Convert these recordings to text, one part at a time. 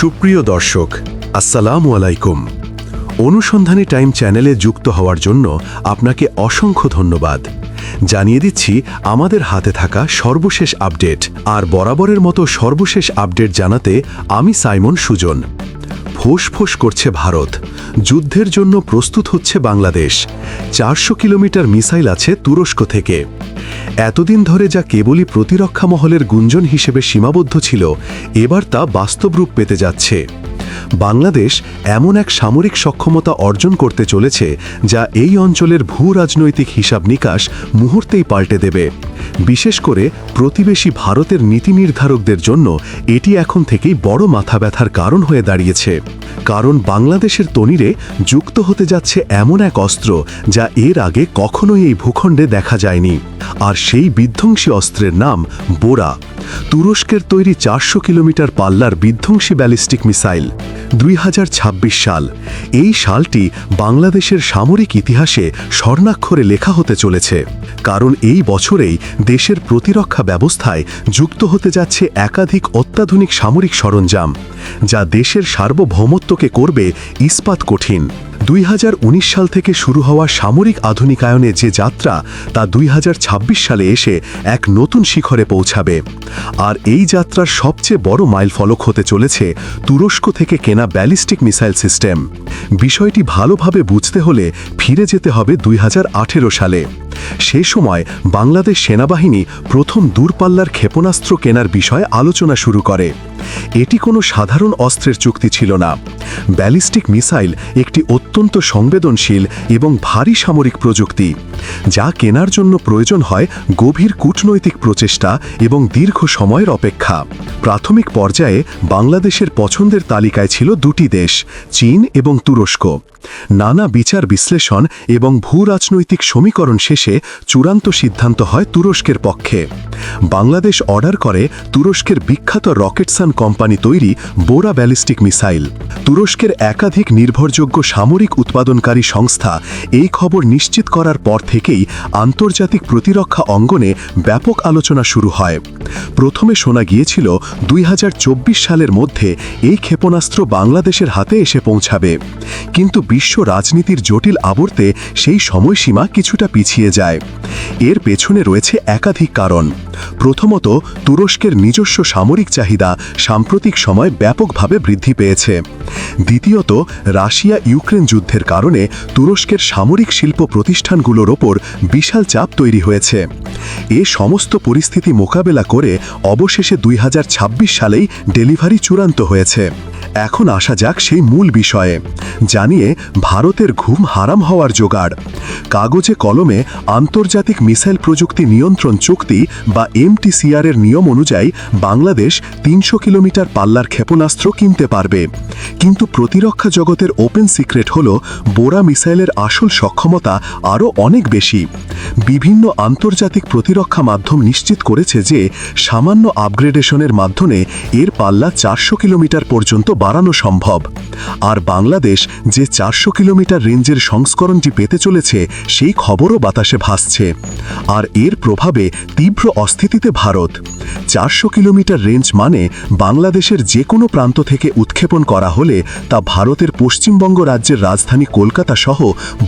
সুপ্রিয় দর্শক, আসসালাম আলাইকুম। অনুসন্ধানী টাইম চ্যানেলে যুক্ত হওয়ার জন্য আপনাকে অসংখ্য ধন্যবাদ। জানিয়ে দিচ্ছি, আমাদের হাতে থাকা সর্বশেষ আপডেট আর বরাবরের মতো সর্বশেষ আপডেট জানাতে আমি সাইমন সুজন। ফোঁস করছে ভারত। যুদ্ধের জন্য প্রস্তুত হচ্ছে বাংলাদেশ। চারশো কিলোমিটার মিসাইল আছে তুরস্ক থেকে। এতদিন ধরে যা কেবলই প্রতিরক্ষা মহলের গুঞ্জন হিসেবে সীমাবদ্ধ ছিল, এবার তা বাস্তব রূপ পেতে যাচ্ছে। বাংলাদেশ এমন এক সামরিক সক্ষমতা অর্জন করতে চলেছে যা এই অঞ্চলের ভূ রাজনৈতিক হিসাব নিকাশ মুহূর্তেই পাল্টে দেবে। বিশেষ করে প্রতিবেশী ভারতের নীতি নির্ধারকদের জন্য এটি এখন থেকেই বড় মাথা ব্যথার কারণ হয়ে দাঁড়িয়েছে। কারণ বাংলাদেশের তনিরে যুক্ত হতে যাচ্ছে এমন এক অস্ত্র যা এর আগে কখনোই এই ভূখণ্ডে দেখা যায়নি। আর সেই বিধ্বংসী অস্ত্রের নাম বোরা। তুরস্কের তৈরি চারশো কিলোমিটার পাল্লার বিধ্বংসী ব্যালিস্টিক মিসাইল। দুই হাজার ছাব্বিশ সাল। এই সালটি বাংলাদেশের সামরিক ইতিহাসে স্বর্ণাক্ষরে লেখা হতে চলেছে। কারণ এই বছরেই দেশের প্রতিরক্ষা ব্যবস্থায় যুক্ত হতে যাচ্ছে একাধিক অত্যাধুনিক সামরিক সরঞ্জাম। যা দেশের সার্বভৌমত্বকে করবে ইস্পাত কঠিন। দুই হাজার উনিশ সাল থেকে শুরু হওয়া সামরিক আধুনিকায়নে যে যাত্রা, তা দুই হাজার ছাব্বিশ সালে এসে এক নতুন শিখরে পৌঁছাবে। আর এই যাত্রার সবচেয়ে বড় মাইলফলক হতে চলেছে তুরস্ক থেকে কেনা ব্যালিস্টিক মিসাইল সিস্টেম। বিষয়টি ভালোভাবে বুঝতে হলে ফিরে যেতে হবে দুই হাজার আঠেরো সালে। সে সময় বাংলাদেশ সেনাবাহিনী প্রথম দূরপাল্লার ক্ষেপণাস্ত্র কেনার বিষয়ে আলোচনা শুরু করে। এটি কোনো সাধারণ অস্ত্রের চুক্তি ছিল না। ব্যালিস্টিক মিসাইল একটি অত্যন্ত সংবেদনশীল এবং ভারী সামরিক প্রযুক্তি, যা কেনার জন্য প্রয়োজন হয় গভীর কূটনৈতিক প্রচেষ্টা এবং দীর্ঘ সময়ের অপেক্ষা। প্রাথমিক পর্যায়ে বাংলাদেশের পছন্দের তালিকায় ছিল দুটি দেশ, চীন এবং তুরস্ক। নানা বিচার বিশ্লেষণ এবং ভূ রাজনৈতিক সমীকরণ শেষে চূড়ান্ত সিদ্ধান্ত হয় তুরস্কের পক্ষে। বাংলাদেশ অর্ডার করে তুরস্কের বিখ্যাত রকেটসান কোম্পানি তৈরি বোরা ব্যালিস্টিক মিসাইল। তুরস্কের একাধিক নির্ভরযোগ্য সামরিক উৎপাদনকারী সংস্থা এই খবর নিশ্চিত করার পর থেকেই আন্তর্জাতিক প্রতিরক্ষা অঙ্গনে ব্যাপক আলোচনা শুরু হয়। প্রথমে শোনা গিয়েছিল দুই হাজার চব্বিশ সালের মধ্যে এই ক্ষেপণাস্ত্র বাংলাদেশের হাতে এসে পৌঁছাবে। কিন্তু বিশ্ব রাজনীতির জটিল আবর্তে সেই সময়সীমা কিছুটা পিছিয়ে যায়। এর পেছনে রয়েছে একাধিক কারণ। প্রথমত, তুরস্কের নিজস্ব সামরিক চাহিদা সাম্প্রতিক সময় ব্যাপকভাবে বৃদ্ধি পেয়েছে। দ্বিতীয়ত রাশিয়া ইউক্রেন যুদ্ধের কারণে তুরস্কের সামরিক শিল্প প্রতিষ্ঠানগুলোর ওপর বিশাল চাপ তৈরি হয়েছে। এ সমস্ত পরিস্থিতি মোকাবেলা করে অবশেষে দুই হাজার সালেই ডেলিভারি চূড়ান্ত হয়েছে। এখন আসা যাক সেই মূল বিষয়ে। জানিয়ে ভারতের ঘুম হারাম হওয়ার জোগাড়। কাগজে কলমে আন্তর্জাতিক মিসাইল প্রযুক্তি নিয়ন্ত্রণ চুক্তি বা এমটিসিআর এর নিয়ম অনুযায়ী বাংলাদেশ তিনশো কিলোমিটার পাল্লার ক্ষেপণাস্ত্র কিনতে পারবে। কিন্তু প্রতিরক্ষা জগতের ওপেন সিক্রেট হল বোরা মিসাইলের আসল সক্ষমতা আরও অনেক বেশি। বিভিন্ন আন্তর্জাতিক প্রতিরক্ষা মাধ্যম নিশ্চিত করেছে যে সামান্য আপগ্রেডেশনের মাধ্যমে এর পাল্লা চারশো কিলোমিটার পর্যন্ত বাড়ানো সম্ভব। আর বাংলাদেশ যে চারশো কিলোমিটার রেঞ্জের সংস্করণটি পেতে চলেছে, সেই খবরও বাতাসে ভাসছে। আর এর প্রভাবে তীব্র অস্থিতিতে ভারত। চারশো কিলোমিটার রেঞ্জ মানে বাংলাদেশের যে কোনো প্রান্ত থেকে উৎক্ষেপণ করা হলে তা ভারতের পশ্চিমবঙ্গ রাজ্যের রাজধানী কলকাতা সহ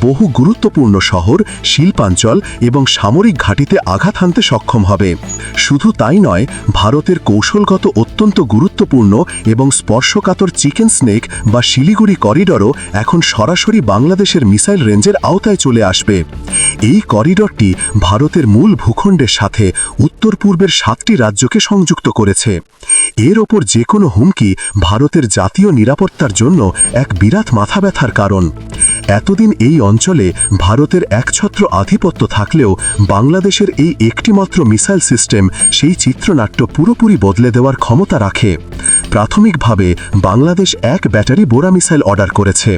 বহু গুরুত্বপূর্ণ শহর, শিল্পাঞ্চল এবং সামরিক ঘাঁটিতে আঘাত হানতে সক্ষম হবে। শুধু তাই নয়, ভারতের কৌশলগত অত্যন্ত গুরুত্বপূর্ণ এবং স্পর্শকাতর চিকেন স্নেক বা শিলিগুড়ি করিডরও এখন সরাসরি বাংলাদেশের মিসাইল রেঞ্জের আওতায় চলে আসবে। এই করিডরটি ভারতের মূল ভূখণ্ডের সাথে উত্তর পূর্বের সাতটি রাজ্যকে সংযুক্ত করেছে। এর ওপর যে কোনো হুমকি ভারতের জাতীয় নিরাপত্তার জন্য এক বিরাট মাথা ব্যথার কারণ। এতদিন এই অঞ্চলে ভারতের একছত্র আধিপত্য থাকলেও বাংলাদেশের এই একটিমাত্র মিসাইল সিস্টেম সেই চিত্রনাট্য পুরোপুরি বদলে দেওয়ার ক্ষমতা রাখে। প্রাথমিকভাবে বাংলাদেশ এক ব্যাটারি বোরা মিসাইল অর্ডার করেছে।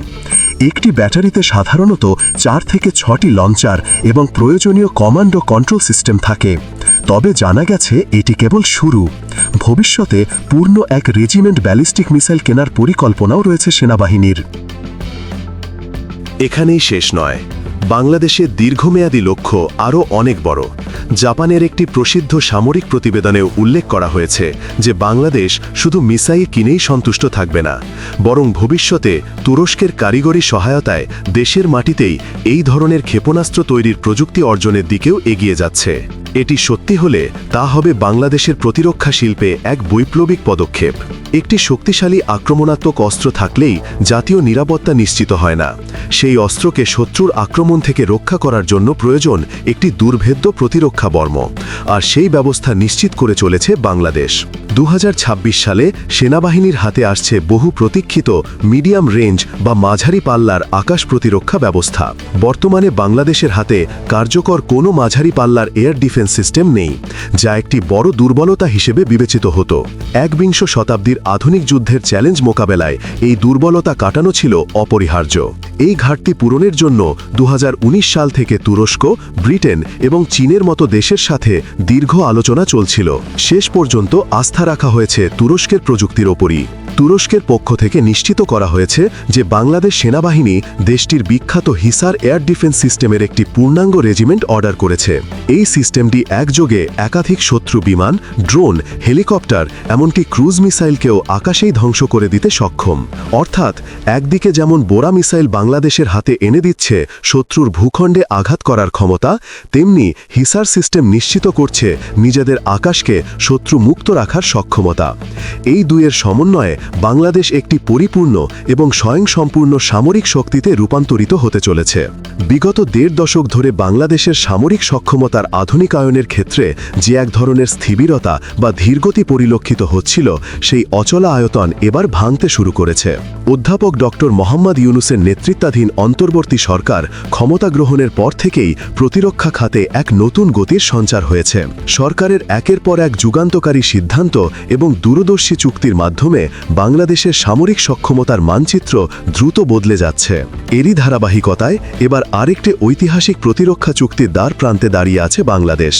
একটি ব্যাটারিতে সাধারণত চার থেকে ছটি লঞ্চার এবং প্রয়োজনীয় কমান্ড ও কন্ট্রোল সিস্টেম থাকে। তবে জানা গেছে, এটি কেবল শুরু। ভবিষ্যতে পূর্ণ এক রেজিমেন্ট ব্যালিস্টিক মিসাইল কেনার পরিকল্পনাও রয়েছে সেনাবাহিনীর। এখানেই শেষ নয়। বাংলাদেশের দীর্ঘমেয়াদী লক্ষ্য আরও অনেক বড়। জাপানের একটি প্রসিদ্ধ সামরিক প্রতিবেদনেও উল্লেখ করা হয়েছে যে বাংলাদেশ শুধু মিসাইল কিনেই সন্তুষ্ট থাকবে না, বরং ভবিষ্যতে তুরস্কের কারিগরি সহায়তায় দেশের মাটিতেই এই ধরনের ক্ষেপণাস্ত্র তৈরির প্রযুক্তি অর্জনের দিকেও এগিয়ে যাচ্ছে। এটি সত্যি হলে তা হবে বাংলাদেশের প্রতিরক্ষা শিল্পে এক বৈপ্লবিক পদক্ষেপ। একটি শক্তিশালী আক্রমণাত্মক অস্ত্র থাকলেই জাতীয় নিরাপত্তা নিশ্চিত হয় না। সেই অস্ত্রকে শত্রুর আক্রমণ থেকে রক্ষা করার জন্য প্রয়োজন একটি দুর্ভেদ্য প্রতিরক্ষা বর্ম। আর সেই ব্যবস্থা নিশ্চিত করে চলেছে বাংলাদেশ। দু হাজার ছাব্বিশ সালে সেনাবাহিনীর হাতে আসছে বহু প্রতীক্ষিত মিডিয়াম রেঞ্জ বা মাঝারি পাল্লার আকাশ প্রতিরক্ষা ব্যবস্থা। বর্তমানে বাংলাদেশের হাতে কার্যকর কোনো মাঝারি পাল্লার এয়ার ডিফেন্স সিস্টেম নেই, যা একটি বড় দুর্বলতা হিসেবে বিবেচিত হতো। একবিংশ শতাব্দীর আধুনিক যুদ্ধের চ্যালেঞ্জ মোকাবেলায় এই দুর্বলতা কাটানো ছিল অপরিহার্য। এই ঘাটতি পূরণের জন্য দু হাজার উনিশ সাল থেকে তুরস্ক, ব্রিটেন এবং চীনের মতো দেশের সাথে দীর্ঘ আলোচনা চলছিল। শেষ পর্যন্ত আস্থা রাখা হয়েছে তুরস্কের প্রযুক্তির ওপরই। তুরস্কের পক্ষ থেকে নিশ্চিত করা হয়েছে যে বাংলাদেশ সেনাবাহিনী দেশটির বিখ্যাত হিসার এয়ার ডিফেন্স সিস্টেমের একটি পূর্ণাঙ্গ রেজিমেন্ট অর্ডার করেছে। এই সিস্টেমটি একযোগে একাধিক শত্রু বিমান, ড্রোন, হেলিকপ্টার এমনকি ক্রুজ মিসাইলকেও আকাশেই ধ্বংস করে দিতে সক্ষম। অর্থাৎ একদিকে যেমন বোরা মিসাইল বাংলাদেশের হাতে এনে দিচ্ছে শত্রুর ভূখণ্ডে আঘাত করার ক্ষমতা, তেমনি হিসার সিস্টেম নিশ্চিত করছে নিজেদের আকাশকে শত্রু মুক্ত রাখার সক্ষমতা। এই দুইয়ের সমন্বয়ে বাংলাদেশ একটি পরিপূর্ণ এবং স্বয়ংসম্পূর্ণ সামরিক শক্তিতে রূপান্তরিত হতে চলেছে। বিগত দেড় দশক ধরে বাংলাদেশের সামরিক সক্ষমতার আধুনিকায়নের ক্ষেত্রে যে এক ধরনের স্থিবিরতা বা ধীরগতি পরিলক্ষিত হচ্ছিল, সেই অচলা আয়তন এবার ভাঙতে শুরু করেছে। অধ্যাপক ডক্টর মোহাম্মদ ইউনুসের নেতৃত্বাধীন অন্তর্বর্তী সরকার ক্ষমতা গ্রহণের পর থেকেই প্রতিরক্ষা খাতে এক নতুন গতির সঞ্চার হয়েছে। সরকারের একের পর এক যুগান্তকারী সিদ্ধান্ত এবং দূরদর্শী চুক্তির মাধ্যমে বাংলাদেশের সামরিক সক্ষমতার মানচিত্র দ্রুত বদলে যাচ্ছে। এরই ধারাবাহিকতায় এবার আরেকটি ঐতিহাসিক প্রতিরক্ষা চুক্তির দ্বার প্রান্তে দাঁড়িয়ে আছে বাংলাদেশ।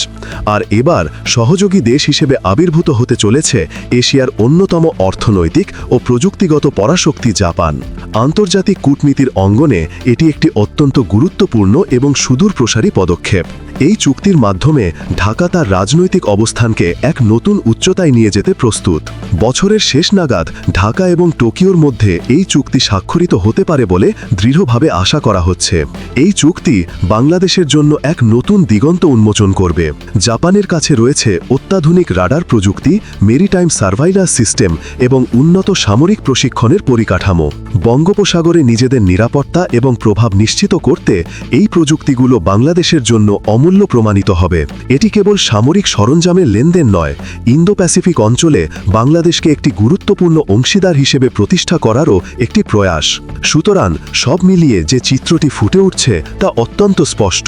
আর এবার সহযোগী দেশ হিসেবে আবির্ভূত হতে চলেছে এশিয়ার অন্যতম অর্থনৈতিক ও প্রযুক্তিগত পরাশক্তি জাপান। আন্তর্জাতিক কূটনীতির অঙ্গনে এটি একটি অত্যন্ত গুরুত্বপূর্ণ এবং সুদূর প্রসারী পদক্ষেপ। এই চুক্তির মাধ্যমে ঢাকা তার রাজনৈতিক অবস্থানকে এক নতুন উচ্চতায় নিয়ে যেতে প্রস্তুত। বছরের শেষ নাগাদ ঢাকা এবং টোকিওর মধ্যে এই চুক্তি স্বাক্ষরিত হতে পারে বলে দৃঢ়ভাবে আশা করা হচ্ছে। এই চুক্তি বাংলাদেশের জন্য এক নতুন দিগন্ত উন্মোচন করবে। জাপানের কাছে রয়েছে অত্যাধুনিক রাডার প্রযুক্তি, মেরিটাইম সার্ভাইলার সিস্টেম এবং উন্নত সামরিক প্রশিক্ষণের পরিকাঠামো। বঙ্গোপসাগরে নিজেদের নিরাপত্তা এবং প্রভাব নিশ্চিত করতে এই প্রযুক্তিগুলো বাংলাদেশের জন্য অমূল্য প্রমাণিত হবে। এটি কেবল সামরিক সরঞ্জামের লেনদেন নয় ইন্দো প্যাসিফিক অঞ্চলে বাংলাদেশকে একটি গুরুত্বপূর্ণ অংশীদার হিসেবে প্রতিষ্ঠা করারও একটি প্রয়াস। সুতরাং সব মিলিয়ে যে চিত্রটি ফুটে উঠছে তা অত্যন্ত স্পষ্ট।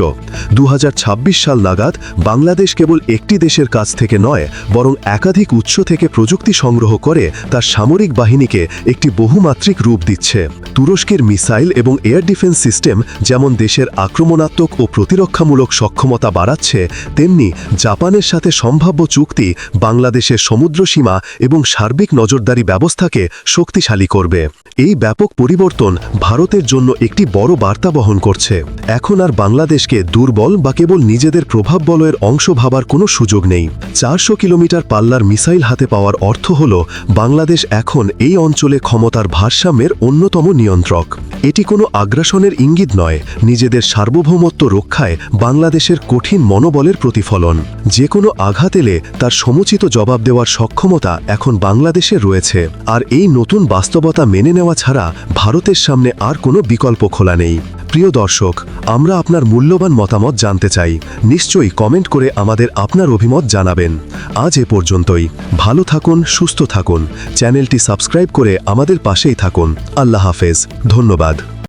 দু হাজার ছাব্বিশ সাল নাগাদ বাংলাদেশ কেবল একটি দেশের কাছ থেকে নয়, বরং একাধিক উৎস থেকে প্রযুক্তি সংগ্রহ করে তার সামরিক বাহিনীকে একটি বহুমাত্রিক রূপ দিচ্ছে। তুরস্কের মিসাইল এবং এয়ার ডিফেন্স সিস্টেম যেমন দেশের আক্রমণাত্মক ও প্রতিরক্ষামূলক সক্ষমতা বাড়াচ্ছে, তেমনি জাপানের সাথে সম্ভাব্য চুক্তি বাংলাদেশের সমুদ্রসীমা এবং সার্বিক নজরদারি ব্যবস্থাকে শক্তিশালী করবে। এই ব্যাপক পরিবর্তন ভারতের জন্য একটি বড় বার্তা বহন করছে। এখন আর বাংলাদেশকে দুর্বল বা কেবল নিজেদের প্রভাব বলয়ের অংশ ভাবার কোনো সুযোগ নেই। চারশো কিলোমিটার পাল্লার মিসাইল হাতে পাওয়ার অর্থ হল, বাংলাদেশ এখন এই অঞ্চলে ক্ষমতার ভারসাম্যের অন্যতম নিয়ন্ত্রক। এটি কোনো আগ্রাসনের ইঙ্গিত নয়। নিজেদের সার্বভৌমত্ব রক্ষায় বাংলাদেশের কঠিন মনোবলের প্রতিফলন। যে কোনো আঘাত এলে তার সমুচিত জবাব দেওয়ার সক্ষমতা এখন বাংলাদেশে রয়েছে। আর এই নতুন বাস্তবতা মেনে নেওয়া ছাড়া ভারতের সামনে আর কোনো বিকল্প খোলা নেই। প্রিয় দর্শক, আমরা আপনার মূল্যবান মতামত জানতে চাই। নিশ্চয়ই কমেন্ট করে আমাদের আপনার অভিমত জানাবেন। আজ এ পর্যন্তই। ভালো থাকুন, সুস্থ থাকুন। চ্যানেলটি সাবস্ক্রাইব করে আমাদের পাশেই থাকুন। আল্লাহ হাফেজ। ধন্যবাদ।